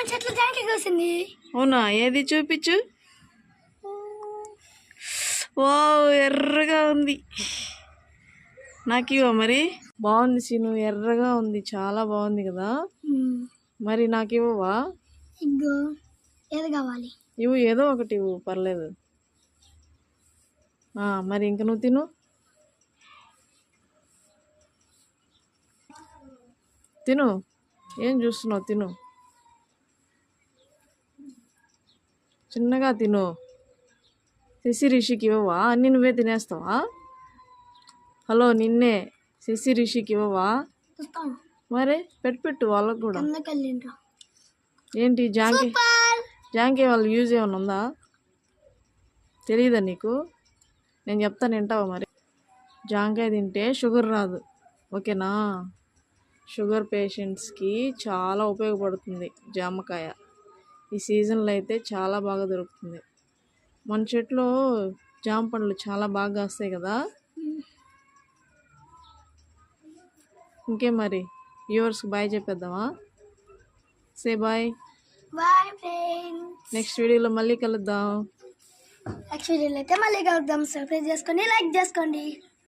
చెట్ల జాంకాయ కోసింది. అవునా? ఏది చూపించు. వావ్ ఎర్రగా ఉంది. నాకు ఇవ్వ మరి. బాగుంది సీను ఎర్రగా ఉంది. చాలా బాగుంది కదా? మరి నాకు ఇవ్వవా? ఏది కావాలి? ఇవ్వు ఏదో ఒకటి ఇవ్వు పర్లేదు. మరి ఇంక నువ్వు తిను. తిను. ఏం చూస్తున్నావు? తిను. చిన్నగా తిను. శశి రిషికి ఇవ్వవా? అన్నీ నువ్వే తినేస్తావా? హలో నిన్నే శశి రిషికి ఇవ్వవా? మరి పెట్టు పెట్టు వాళ్ళకు కూడా. ఏంటి జాంకి జాంకి వాళ్ళు యూజ్ ఏమైనా ఉందా? తెలియదా నీకు? నేను చెప్తాను వింటావా మరి? జాంకాయ తింటే షుగర్ రాదు. ఓకేనా? షుగర్ పేషెంట్స్కి చాలా ఉపయోగపడుతుంది జామకాయ. ఈ సీజన్లో అయితే చాలా బాగా దొరుకుతుంది. మన చెట్లో జామ పండ్లు చాలా బాగా వస్తాయి కదా? ఇంకేం మరి? వ్యూవర్స్కి bye చెప్పేద్దామా? Say bye. Bye friends. Next వీడియోలో మళ్ళీ కలుద్దాం. నెక్స్ట్ వీడియోలో అయితే మళ్ళీ కలుద్దాం. సబ్స్క్రైబ్ చేసుకోండి లైక్ చేసుకోండి.